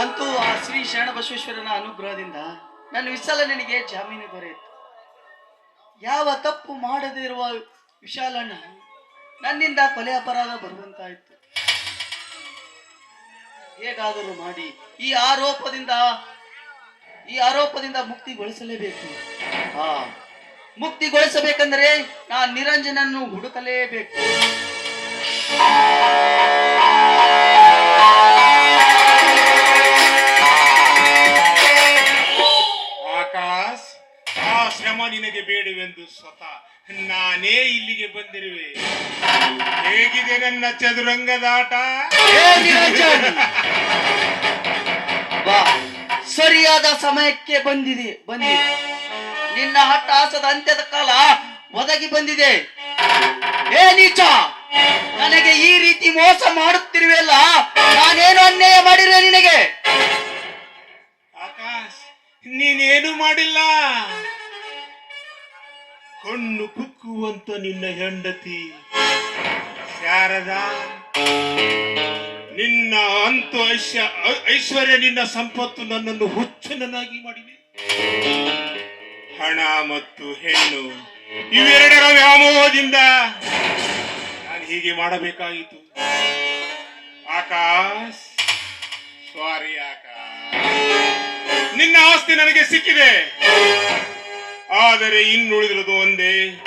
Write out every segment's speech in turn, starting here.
ಅಂತೂ ಆ ಶ್ರೀ ಶರಣ ಬಸವೇಶ್ವರನ ಅನುಗ್ರಹದಿಂದ ನನ್ನ ವಿಶಾಲ ನನಗೆ ಜಾಮೀನು ದೊರೆಯಿತು. ಯಾವ ತಪ್ಪು ಮಾಡದೇ ಇರುವ ವಿಶಾಲಣ್ಣ ನನ್ನಿಂದ ಕೊಲೆ ಅಪರಾಧ ಬರುವಂತಾಯಿತು ಹೇಗಾದರೂ ಮಾಡಿ ಈ ಆರೋಪದಿಂದ ಈ ಆರೋಪದಿಂದ ಮುಕ್ತಿಗೊಳಿಸಲೇಬೇಕು. ಹಾ ಮುಕ್ತಿಗೊಳಿಸಬೇಕಂದ್ರೆ ನಾ ನಿರಂಜನನ್ನು ಹುಡುಕಲೇಬೇಕು. ನಿನಗೆ ಬೇಡವೆಂದು ಸ್ವತಃ. ನಾನೇ ಇಲ್ಲಿಗೆ ಬಂದಿರುವೆ. ಹೇಗಿದೆ ನನ್ನ ಚದುರಂಗದಾಟ ಸರಿಯಾದ ಸಮಯಕ್ಕೆ ಬಂದಿದೆ ಬಂದಿದೆ. ನಿನ್ನ ಹಟ್ಟಾಸದ ಅಂತ್ಯದ ಕಾಲ ಒದಗಿ ಬಂದಿದೆ. ಏ ನೀಚ ನನಗೆ ಈ ರೀತಿ ಮೋಸ ಮಾಡುತ್ತಿರುವೆಲ್ಲ ನಾನೇನು ಅನ್ಯಾಯ ಮಾಡಿರುವೆ ನಿನಗೆ? ಆಕಾಶ್ ನೀನೇನು ಮಾಡಿಲ್ಲ. ಕಣ್ಣು ಕುಕ್ಕುವಂತ ನಿನ್ನ ಹೆಂಡತಿ. ಶಾರದಾ, ನಿನ್ನ ಅಂತು ಐಶ್ಯ ಐಶ್ವರ್ಯ, ನಿನ್ನ ಸಂಪತ್ತು ನನ್ನನ್ನು ಹುಚ್ಚನನ್ನಾಗಿ ಮಾಡಿದೆ. ಹಣ ಮತ್ತು ಹೆಣ್ಣು, ಇವೆರಡರ ವ್ಯಾಮೋಹದಿಂದ ನಾನು ಹೀಗೆ ಮಾಡಬೇಕಾಯಿತು. ಆಕಾಶ್, ಸ್ವಾರಿ ಆಕಾಶ್, ನಿನ್ನ ಆಸ್ತಿ ನನಗೆ ಸಿಕ್ಕಿದೆ. ಆದರೆ ಇನ್ನುಳಿದಿರುವುದು ಒಂದೇ.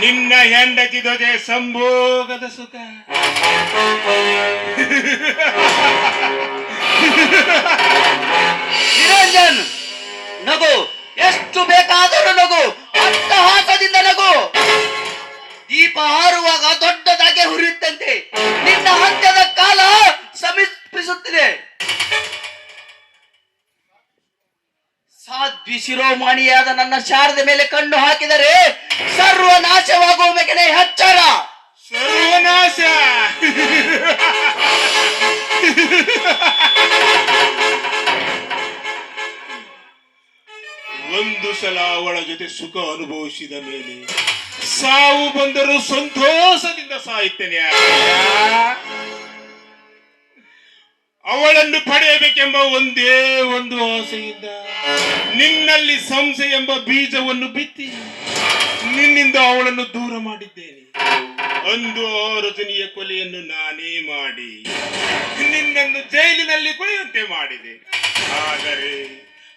ನಿನ್ನ ಹೆಂಡತಿ ಜೊತೆ ಸಂಭೋಗದ ಸುಖ. ನಿರಂಜನ್, ನಗು. ಎಷ್ಟು ಬೇಕಾದರೂ ನಗು. ಅಟ್ಟಹಾಸದಿಂದ ನಗು. ದೀಪ ಹಾರುವಾಗ ದೊಡ್ಡದಾಗೆ ಹುರಿಯುತ್ತಂತೆ. ನಿನ್ನ ಹಂತದ ಕಾಲ ಸಮೀಪಿಸುತ್ತಿದೆ. ಸಾಧ್ವಿ ಶಿರೋಮಣಿಯಾದ ನನ್ನ ಶಾರದ ಮೇಲೆ ಕಣ್ಣು ಹಾಕಿದರೆ ಸರ್ವ ನಾಶವಾಗುವ ಮೆಗನೆ ಎಚ್ಚರ ಸರ್ವನಾಶ. ಒಂದು ಸಲ ಅವಳ ಜೊತೆ ಸುಖ ಅನುಭವಿಸಿದ ಮೇಲೆ ಸಾವು ಬಂದರೂ ಸಂತೋಷದಿಂದ ಸಾಯುತ್ತೇನೆ. ಅವಳನ್ನು ಪಡೆಯಬೇಕೆಂಬ ಒಂದೇ ಒಂದು ಆಸೆಯಿಂದ ನಿನ್ನಲ್ಲಿ ಸಂಸೆ ಎಂಬ ಬೀಜವನ್ನು ಬಿತ್ತಿ ನಿನ್ನಿಂದ ಅವಳನ್ನು ದೂರ ಮಾಡಿದ್ದೇನೆ. ಒಂದು ಕೊಲೆಯನ್ನು ನಾನೇ ಮಾಡಿ ನಿನ್ನನ್ನು ಜೈಲಿನಲ್ಲಿ ಕೊಳೆಯುವಂತೆ ಮಾಡಿದೆ. ಆದರೆ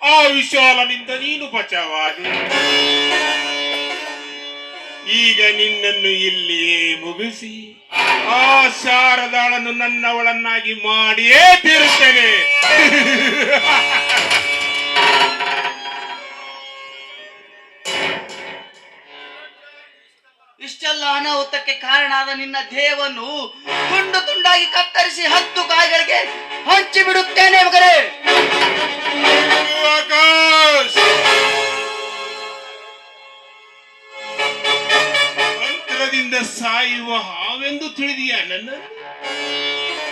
ಆ ವಿಶಾಲನಿಂದ ನೀನು ಬಚಾವಾಗಿ ಈಗ ನಿನ್ನನ್ನು ಇಲ್ಲಿಯೇ ಮುಗಿಸಿ. ಆ ಶಾರದಾಳನ್ನು ನನ್ನವಳನ್ನಾಗಿ ಮಾಡಿಯೇ ತೀರುತ್ತೇನೆ. ಇಷ್ಟೆಲ್ಲ ಅನಾಹುತಕ್ಕೆ ಕಾರಣ ಆದ ನಿನ್ನ ದೇಹವನ್ನು ತುಂಡು ತುಂಡಾಗಿ ಕತ್ತರಿಸಿ ಹತ್ತು ಕಾಯಿಗಳಿಗೆ ಹಂಚಿ ಬಿಡುತ್ತೇನೆ ಮಗರೇ ಆಕಾಶ್! ಸಾಯುವ ಹಾವೆಂದು ತಿಳಿದಿಯ ನನ್ನ?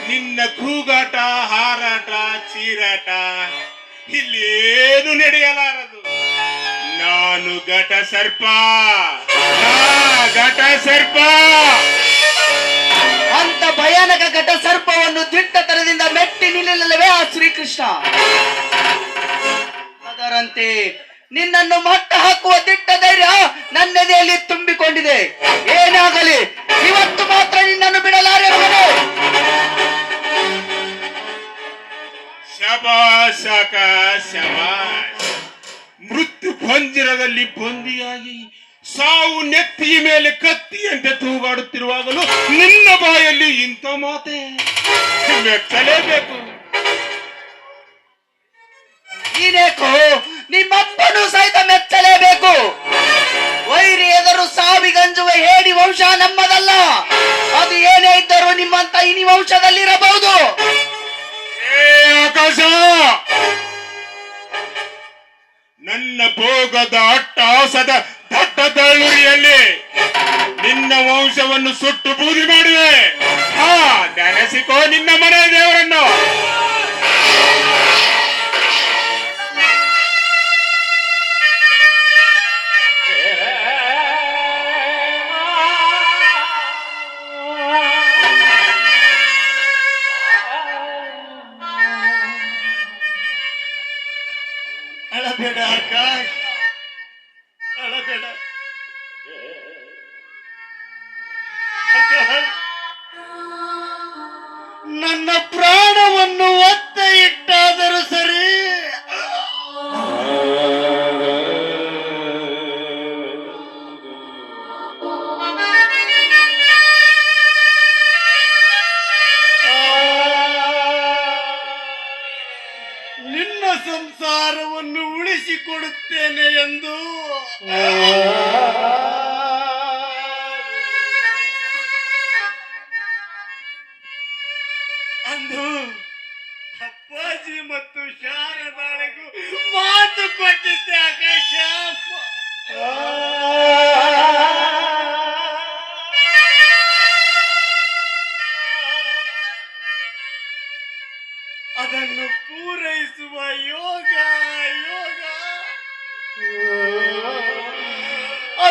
ನಿನ್ನ ಕೂಗಾಟ, ಹಾರಾಟ, ಚೀರಾಟ ಇಲ್ಲೇನು ನಡೆಯಲಾರದು. ನಾನು ಘಟ ಸರ್ಪ. ಘಟ ಸರ್ಪ. ಅಂತ ಭಯಾನಕ ಘಟ ಸರ್ಪವನ್ನು ದಿಟ್ಟತನದಿಂದ ಮೆಟ್ಟಿ ನಿಲ್ಲಲ್ಲವೇ ಆ ಶ್ರೀಕೃಷ್ಣ. ಅದರಂತೆ ನಿನ್ನನ್ನು ಮಟ್ಟ ಹಾಕುವ ದಿಟ್ಟ ಧೈರ್ಯ ನನ್ನೆದೆಯಲ್ಲಿ ತುಂಬಿಕೊಂಡಿದೆ. ಏನಾಗಲಿ ಇವತ್ತು ಮಾತ್ರ ನಿನ್ನನ್ನು ಬಿಡಲಾರೆ ಮಗನೇ ಆಕಾಶ್ ಮೃತ್ಯು ಪಂಜಿರದಲ್ಲಿ ಬಂದಿಯಾಗಿ ಸಾವು ನೆತ್ತಿಯ ಮೇಲೆ ಕತ್ತಿಯಂತೆ ತೂಗಾಡುತ್ತಿರುವಾಗಲೂ ನಿನ್ನ ಬಾಯಲ್ಲಿ ಇಂಥ ಮಾತೆ. ಮೆಚ್ಚಲೇಬೇಕು ನೀನೇಕೋ ನಿಮ್ಮಪ್ಪನು ಸಹಿತ ಮೆಚ್ಚಲೇಬೇಕು. ವೈರಿ ಎದರು ಸಾವಿಗಂಜುವ ಹೇಳಿ ವಂಶ ನಮ್ಮದಲ್ಲ. ಅದು ಏನೇ ಇದ್ದರೂ ನಿಮ್ಮಂತ ಇನಿ ವಂಶದಲ್ಲಿರಬಹುದು. ಆಕಾಶ! ನನ್ನ ಭೋಗದ ಅಟ್ಟಹಾಸದ ದಟ್ಟ ತಳ್ಳುರಿಯಲ್ಲಿ ನಿನ್ನ ವಂಶವನ್ನು ಸುಟ್ಟು ಬೂದಿ ಮಾಡುವೆ. ಹಾ, ನೆನೆಸಿಕೋ ನಿನ್ನ ಮನೆ ದೇವರನ್ನು ನನ್ನ ಪ್ರಾಣವನ್ನು ಒತ್ತ ಇಟ್ಟಾದರೂ ಸರಿ.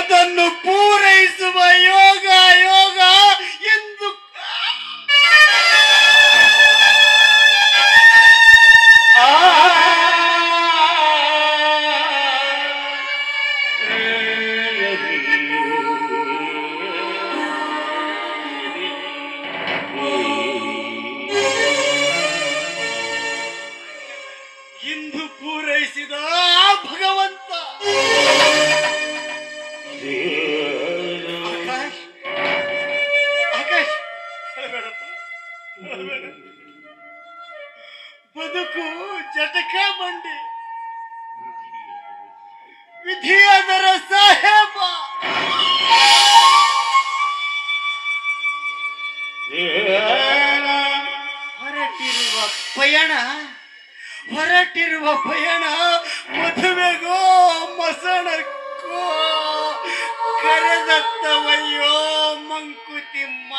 ಅದನ್ನು ಪೂರೈಸುವ ಯೋಗ ಯೋಗ ಹೊರಟಿರುವ ಪಯಣ ಹೊರಟಿರುವ ಪಯಣ ಮದುವೆಗೋ ಮಸಣಕ್ಕೋ ಕರೆದತ್ತವಯ್ಯೋ ಮಂಕುತಿಮ್ಮ.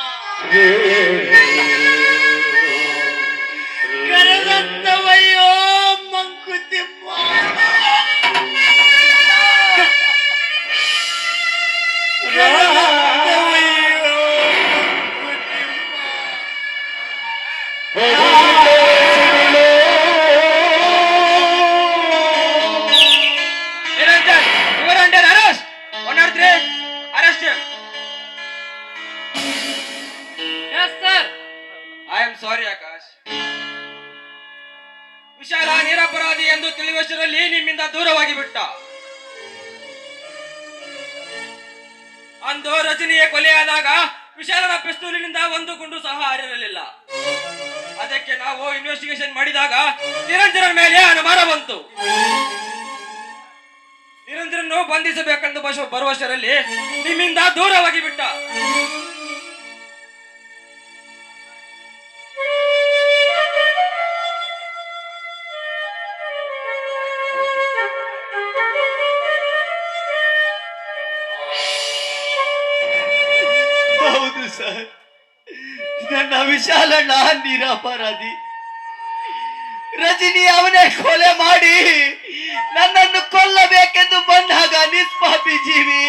ಕರೆದತ್ತವಯ್ಯೋ ವಿಶಾಲ ನಿರಪರಾಧಿ ಎಂದು ತಿಳಿಯುವಷ್ಟರಲ್ಲಿ ನಿಮ್ಮಿಂದ ದೂರವಾಗಿ ಬಿಟ್ಟ ಅಂದು ರಜನಿಯ ಕೊಲೆಯಾದಾಗ ವಿಶಾಲನ ಪಿಸ್ತೂಲಿನಿಂದ ಒಂದು ಗುಂಡು ಸಹ ಹಾರಿರಲಿಲ್ಲ ಅದಕ್ಕೆ ನಾವು ಇನ್ವೆಸ್ಟಿಗೇಷನ್ ಮಾಡಿದಾಗ ನಿರಂಜನ ಮೇಲೆ ಅನುಮಾನ ಬಂತು. ನಿರಂಜನನ್ನು ಬಂಧಿಸಬೇಕೆಂದು ಬರುವಷ್ಟರಲ್ಲಿ ನಿಮ್ಮಿಂದ ದೂರವಾಗಿ ಬಿಟ್ಟ ವಿಶಾಲಣ್ಣ ನಿರಪರಾಧಿ ರಜನಿ ಅವನೇ ಕೊಲೆ ಮಾಡಿ ನನ್ನನ್ನು ಕೊಲ್ಲಬೇಕೆಂದು ಬಂದಾಗ ನಿಷ್ಪಾಪಿ ಜೀವಿ.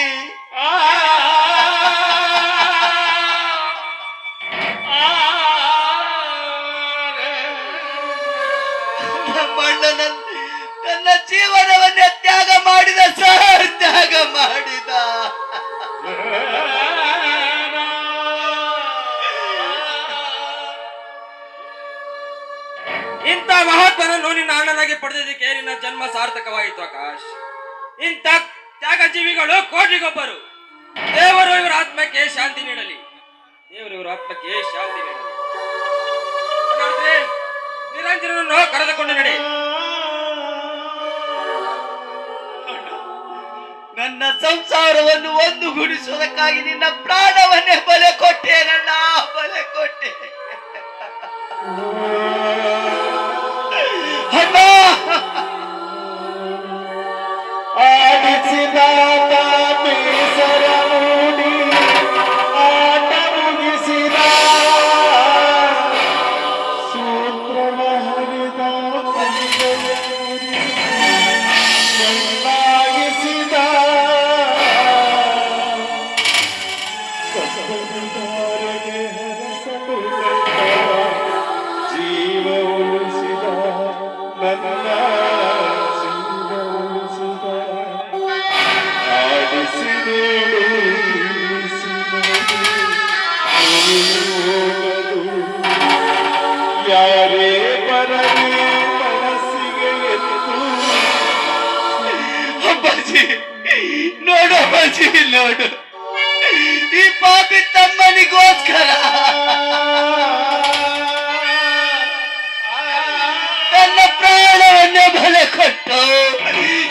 ನನ್ನ ಜೀವನವನ್ನೇ ತ್ಯಾಗ ಮಾಡಿದ ಸಹ ತ್ಯಾಗ ಮಾಡಿದ ಮಹಾತ್ಮನನ್ನು ನಿನ್ನ ಅಣ್ಣನಾಗಿ ಪಡೆದಿದ್ದಕ್ಕೆ ನಿನ್ನ ಜನ್ಮ ಸಾರ್ಥಕವಾಯಿತು ಆಕಾಶ್. ಇಂತ ತ್ಯಾಗ ಜೀವಿಗಳು ಕೋಟಿಗೊಬ್ಬರು. ದೇವರು ಇವರ ಆತ್ಮಕ್ಕೆ ಶಾಂತಿ ನೀಡಲಿ. ದೇವರು ಇವರ ಆತ್ಮಕ್ಕೆ ಶಾಂತಿ ನೀಡಲಿ. ನಿರಂಜನನ್ನು ಕರೆದುಕೊಂಡು ನಡೆ. ನನ್ನ ಸಂಸಾರವನ್ನು ಒಂದುಗೂಡಿಸುವುದಕ್ಕಾಗಿ ನಿನ್ನ ಪ್ರಾಣವನ್ನೇ ಬಲೆ ಕೊಟ್ಟೆ ನನ್ನ ಬಲೆ ಕೊಟ್ಟೆ Amen. ಈ ಪಾಪಿ ತಮ್ಮನಿಗೋಸ್ಕರ ತನ್ನ ಪ್ರಾಣವನ್ನೇ ಬಲೆ ಕೊಟ್ಟು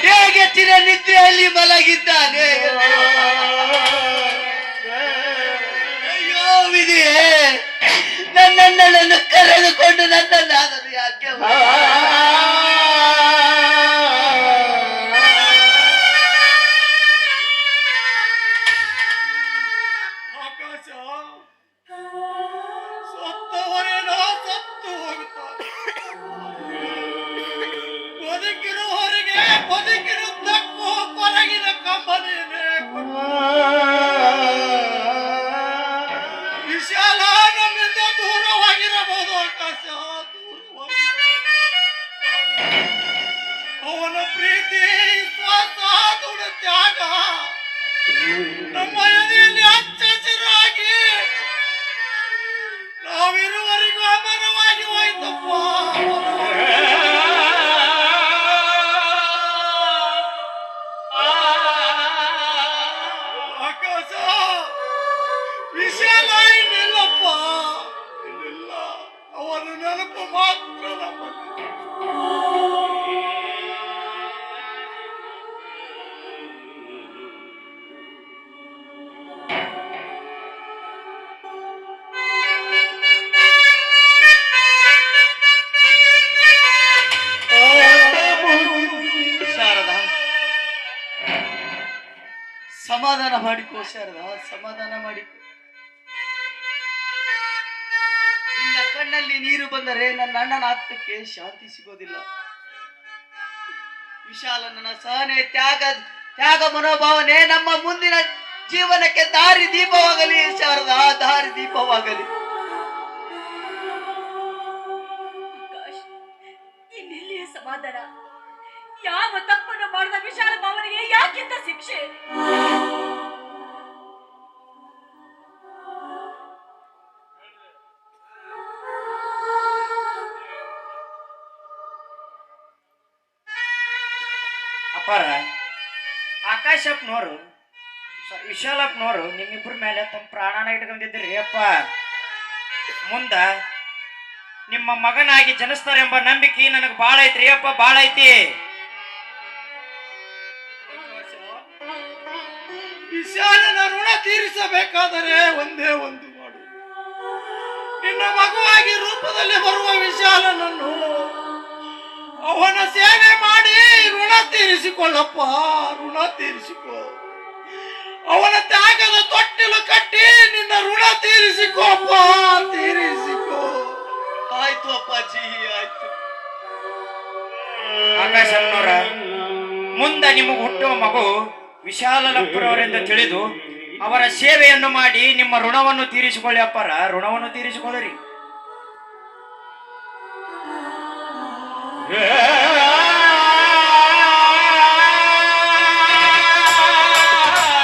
ಹೇಗೆ ಚಿರ ನಿದ್ರೆಯಲ್ಲಿ ಮಲಗಿದ್ದಾನೆ. ಅಯ್ಯೋ ವಿಧಿಯೇ, ನನ್ನಣ್ಣನನ್ನು ಕರೆದುಕೊಂಡು ನನ್ನನ್ನಾದರೂ ಯಾಕೆ ಪ್ರೀತಿ ವಿಶ್ವಾಸ ದೃಢ ತ್ಯಾಗ. ನಮ್ಮ ಎದೆಯಲ್ಲಿ ಹಚ್ಚಸಿರಾಗಿ ನಾವಿರುವರೆಗೂ ಅಮರವಾಗಿ ಹೋಯ್ತಪ್ಪ. ಮಾಡಿಕೋ ಸಮಾಧಾನ ಮಾಡಿ. ನಿನ್ನ ಕಣ್ಣಲ್ಲಿ ನೀರು ಬಂದರೆ ನನ್ನ ಅಣ್ಣನ ಆತ್ಮಕ್ಕೆ ಶಾಂತಿ ಸಿಗೋದಿಲ್ಲ. ವಿಶಾಲನ ಸಹನೆ, ತ್ಯಾಗ ತ್ಯಾಗ ಮನೋಭಾವನೆ ನಮ್ಮ ಮುಂದಿನ ಜೀವನಕ್ಕೆ ದಾರಿ ದೀಪವಾಗಲಿ, ಶಾರದ, ದಾರಿ ದೀಪವಾಗಲಿ. ಸಮಾಧಾನ? ಯಾವ ತಪ್ಪನ್ನು ಮಾಡಿದ ವಿಶಾಲ ಭಾವನೆಗೆ ಯಾಕಿಂತ ಶಿಕ್ಷೆ? ಆಕಾಶಪ್ಪನವರು ವಿಶಾಲಪ್ಪನವರು ನಿಮ್ಮಿಬ್ಬರ ಮೇಲೆ ತಮ್ಮ ಪ್ರಾಣನ ಇಟ್ಕೊಂಡಿದ್ರಿ ಅಪ್ಪ. ಮುಂದ ನಿಮ್ಮ ಮಗನಾಗಿ ಜನಿಸ್ತಾರೆಂಬ ನಂಬಿಕೆ ನನಗೆ ಬಾಳ ಐತ್ರಿ, ಅಪ್ಪ, ಬಾಳ ಐತಿ. ವಿಶಾಲನ ಋಣ ತೀರಿಸಬೇಕಾದರೆ ಒಂದೇ ಒಂದು ಮಾಡು. ನಿನ್ನ ಮಗುವಾಗಿ ರೂಪದಲ್ಲಿ ಬರುವ ವಿಶಾಲನನ್ನು ಅವನ ಸೇವೆ ಮಾಡಿ ಋಣ ತೀರಿಸಿಕೊಳ್ಳಪ್ಪ, ಋಣ ತೀರಿಸಿಕೊ. ಅವನ ತ್ಯಾಗದ ತೊಟ್ಟಿಲು ಕಟ್ಟಿ ನಿನ್ನ ಋಣ ತೀರಿಸಿಕೋಪ್ಪ ತೀರಿಸಿಕೋ. ಆಯ್ತು ಅಪ್ಪಾಜಿ, ಆಯ್ತು. ಆಕಾಶಪ್ಪನವರ ಮುಂದೆ ನಿಮಗೆ ಹುಟ್ಟುವ ಮಗು ವಿಶಾಲಪ್ಪನವರೆಂದು ತಿಳಿದು ಅವರ ಸೇವೆಯನ್ನು ಮಾಡಿ ನಿಮ್ಮ ಋಣವನ್ನು ತೀರಿಸಿಕೊಳ್ಳಿ ಅಪ್ಪಾರ. ಋಣವನ್ನು ತೀರಿಸಿಕೊಳ್ಳಿರಿ. ಏ